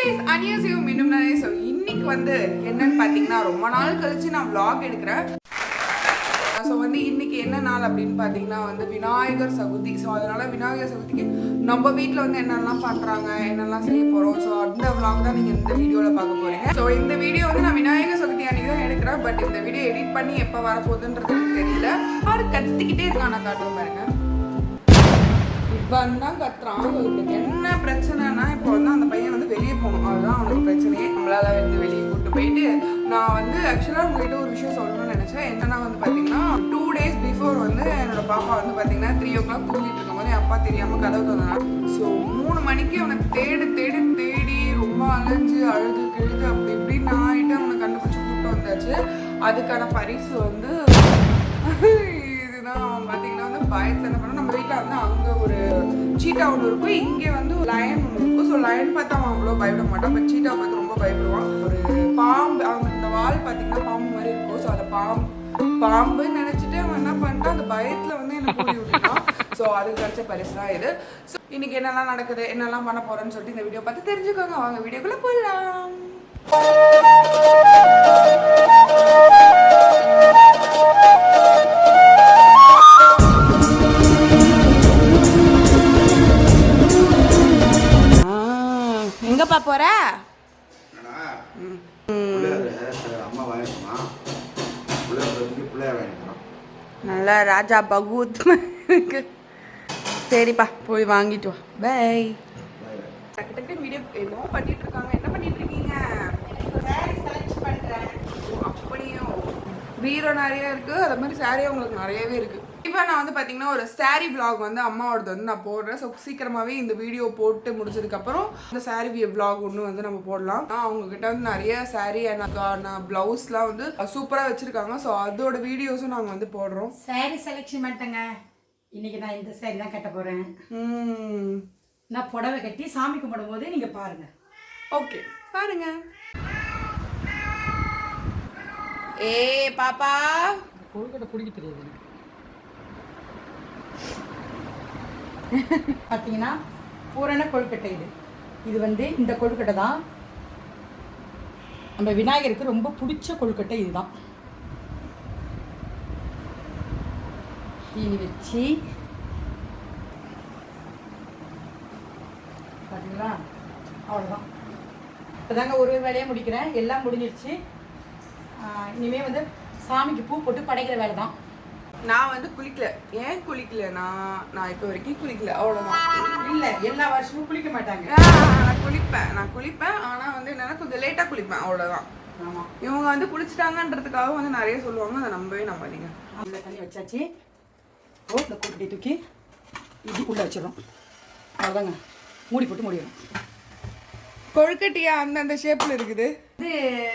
Guys அனியசியும் மீண்டும் நானே so இன்னைக்கு வந்து என்னன்னு பார்த்தீங்கன்னா ரொம்ப நாள் கழிச்சு நான் vlog எடுக்கிறேன். ஸோ வந்து இன்னைக்கு என்ன நாள் அப்படின்னு பார்த்தீங்கன்னா வந்து விநாயகர் சதுர்த்தி. ஸோ அதனால விநாயகர் சதுர்த்திக்கு நம்ம வீட்டில் வந்து என்னெல்லாம் பண்ணுறாங்க என்னெல்லாம் செய்ய போகிறோம் ஸோ அந்த vlog தான் நீங்கள் இந்த வீடியோவில் பார்க்க போறீங்க. ஸோ இந்த வீடியோ வந்து நான் விநாயகர் சதுர்த்தி அன்னைக்கு தான் எடுக்கிறேன். பட் இந்த வீடியோ எடிட் பண்ணி எப்போ வரப்போகுதுன்றது எனக்கு தெரியல. அவர் கத்திக்கிட்டே இருக்கான் நான் காட்டுற பாருங்க. இவன் தான் கத்துறான். என்ன பிரச்சனைனா இப்போ வந்து நான் வந்து ஆக்சுவலாக உங்கள்கிட்ட ஒரு விஷயம் சொல்லணும்னு நினச்சேன். என்னன்னா வந்து பார்த்தீங்கன்னா டூ டேஸ் பிஃபோர் வந்து என்னோட பாப்பா வந்து பார்த்தீங்கன்னா த்ரீ ஓ கிளாக் தூங்கிட்டு இருக்கும்போது என் அப்பா தெரியாமல் கதவு தந்தான் ஸோ மூணு மணிக்கு அவனை தேடு தேடு தேடி ரொம்ப அலைஞ்சு அழுது கிழுது அப்படி இப்படின்னு நான் ஆகிட்டு அவனை கண்டுபிடிச்சி கூப்பிட்டு வந்தாச்சு. அதுக்கான பரிசு வந்து இதுதான். அவன் பார்த்தீங்கன்னா வந்து பயத்தில் என்ன பண்ணா நம்ம வீட்டில் வந்து அங்கே ஒரு சீட்டா ஒன்று இருக்கும். இங்கே வந்து லயன் ஒன்று இருக்கும். ஸோ லயன் பார்த்தா அவன் அவ்வளோ பயப்பட மாட்டான். பட் சீட்டா பார்த்து ரொம்ப பயப்படுவான். ஒரு பாம்பு அவங்க வால் பார்த்தீங்கன்னா பாம்பு மாதிரி இருக்கும். ஸோ அதை பாம்பு பாம்புன்னு நினச்சிட்டு அவன் என்ன பண்ணிட்டான்? அந்த பயத்தில் வந்து என்ன கூடி விட்டுட்டான். ஸோ அதுக்கு கிடைச்ச பரிசு தான் இது. ஸோ இன்னைக்கு என்னெல்லாம் நடக்குது என்னெல்லாம் பண்ண போறேன்னு சொல்லிட்டு இந்த வீடியோ பார்த்து தெரிஞ்சுக்கோங்க. வாங்க வீடியோக்குள்ளே போகலாம் எங்கப்பா போற? என்னடா? நல்லா ராஜா பகூத் இருக்கு. சரிப்பா போய் வாங்கிட்டு வா. பை டக்கு டக்கு வீடியோ என்னமோ பண்ணிட்டு இருக்காங்க. என்ன பண்ணிட்டு இருக்கீங்க? ஓ, அப்படியும் பீரோ நிறைய இருக்குது அதே மாதிரி சாரி உங்களுக்கு நிறையவே இருக்குது இப்போ நான் வந்து பார்த்தீங்கன்னா ஒரு சாரி vlog வந்து அம்மாவோடது வந்து நான் போடுறேன். ஸோ சீக்கிரமாகவே இந்த வீடியோ போட்டு முடிச்சதுக்கப்புறம் இந்த சாரி vlog ஒன்று வந்து நம்ம போடலாம். நான் அவங்க கிட்ட வந்து நிறைய சாரி நான் ப்ளவுஸ்லாம் வந்து சூப்பராக வச்சுருக்காங்க. ஸோ அதோட வீடியோஸும் நாங்கள் வந்து போடுறோம். சாரி செலெக்ஷன் பண்ணிட்டேங்க இன்னைக்கு நான் இந்த சாரி தான் கட்ட போறேன். ம். நான் புடவை கட்டி சாமி கும்பிடும் போது நீங்க பாருங்க. ஓகே பாருங்க. ஏ பாப்பா. கொழுக்கட்டை குடிக்க தெரியாது பார்த்தீங்கன்னா பூரண கொழுக்கட்டை இது. இது வந்து இந்த கொழுக்கட்டை தான். நம்ம விநாயகருக்கு ரொம்ப பிடிச்ச கொழுக்கட்டை இதுதான். தீனி வச்சு. பார்த்தீங்களா அவ்வளோதான் இப்போதாங்க ஒரு வேலையாக முடிக்கிறேன். எல்லாம் முடிஞ்சிருச்சு. இனிமேல் வந்து சாமிக்கு பூ போட்டு படைக்கிற வேலை தான் நான் வந்து குளிக்கல. ஏன் குளிக்கலனா நான் இப்போ வரைக்கும் குளிக்கல. அவ்வளோதான் இல்லை எல்லா வருஷமும் குளிக்க மாட்டாங்க. நான் குளிப்பேன். நான் குளிப்பேன். ஆனால் வந்து என்னன்னா கொஞ்சம் லேட்டாக குளிப்பேன். அவ்வளோதான் இவங்க வந்து குளிச்சிட்டாங்கன்றதுக்காக வந்து நிறைய சொல்லுவாங்க. அதை நம்பவே நம்பாதீங்க. அதில் தண்ணி வச்சாச்சு. ஓ இந்த கூட்டி தூக்கி இது உள்ளே வச்சிடறோம். அவ்வளோதாங்க மூடி போட்டு முடியணும் கொழுக்கட்டியா அந்தந்த ஷேப்பில் இருக்குது. இது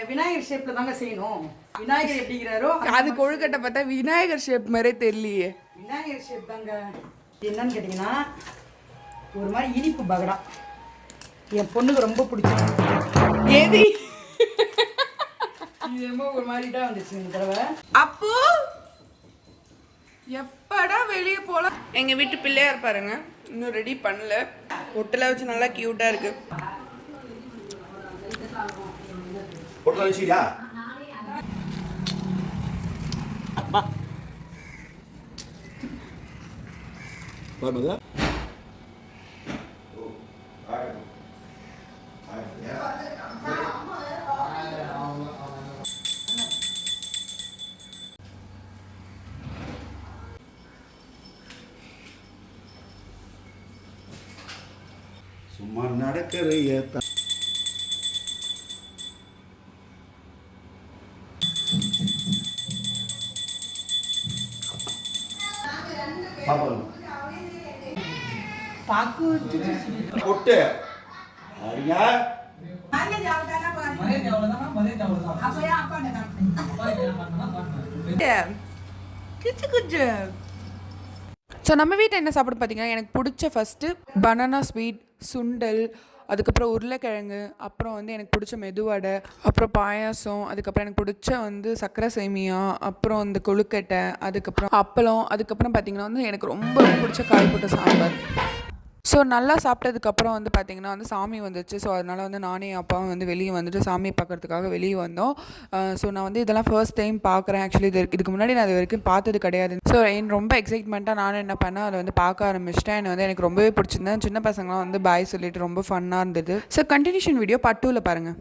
விநாயகர் ஷேப்பில் தாங்க செய்யணும். விநாயகர் எப்படிங்கிறாரோ அது கொழுக்கட்டை பார்த்தா விநாயகர் ஷேப் மாதிரியே தெரியலையே. விநாயகர் ஷேப் தாங்க. என்னன்னு கேட்டிங்கன்னா ஒரு மாதிரி இனிப்பு பகடா. என் பொண்ணுக்கு ரொம்ப பிடிச்சது. ஏதி இது ரொம்ப ஒரு மாதிரி தான் வந்துச்சு இந்த தடவை. அப்போ எப்படா வெளியே போலாம்? எங்க வீட்டு பிள்ளையார் பாருங்க இன்னும் ரெடி பண்ணல. பொட்டில் வச்சு நல்லா கியூட்டா இருக்கு. போட்டு வச்சுக்கியா பாருங்க. சும்மா நடக்கிறைய பாப்போம் பாக்கு கிச்சு குச்சு ஸோ நம்ம வீட்டில் என்ன சாப்பிட பார்த்தீங்கன்னா எனக்கு பிடிச்ச ஃபஸ்ட்டு பனானா ஸ்வீட் சுண்டல் அதுக்கப்புறம் உருளைக்கிழங்கு அப்புறம் வந்து எனக்கு பிடிச்ச மெதுவடை அப்புறம் பாயாசம் அதுக்கப்புறம் எனக்கு பிடிச்ச வந்து சக்கரை சேமியா அப்புறம் இந்த கொழுக்கட்டை அதுக்கப்புறம் அப்பளம் அதுக்கப்புறம் பார்த்தீங்கன்னா வந்து எனக்கு ரொம்ப ரொம்ப பிடிச்ச காய் போட்ட சாம்பார். ஸோ நல்லா சாப்பிட்டதுக்கப்புறம் வந்து பார்த்திங்கன்னா வந்து சாமி வந்துச்சு. ஸோ அதனால் வந்து நானே என் அப்பாவும் வந்து வெளியே வந்துட்டு சாமி பார்க்கறதுக்காக வெளியே வந்தோம். ஸோ நான் வந்து இதெல்லாம் ஃபர்ஸ்ட் டைம் பார்க்குறேன் ஆக்சுவலி இது இதுக்கு முன்னாடி நான் இது வரைக்கும் பார்த்தது கிடையாது. ஸோ என் ரொம்ப எக்ஸைட்மெண்ட்டாக நானும் என்ன பண்ணேன் அதை வந்து பார்க்க ஆரம்பிச்சிட்டேன். எனக்கு வந்து எனக்கு ரொம்பவே பிடிச்சிருந்தேன் சின்ன பசங்களாம் வந்து பாய் சொல்லிட்டு ரொம்ப ஃபன்னாக இருந்தது. ஸோ கண்டினியூஷன் வீடியோ பட்டூவில் பாருங்கள்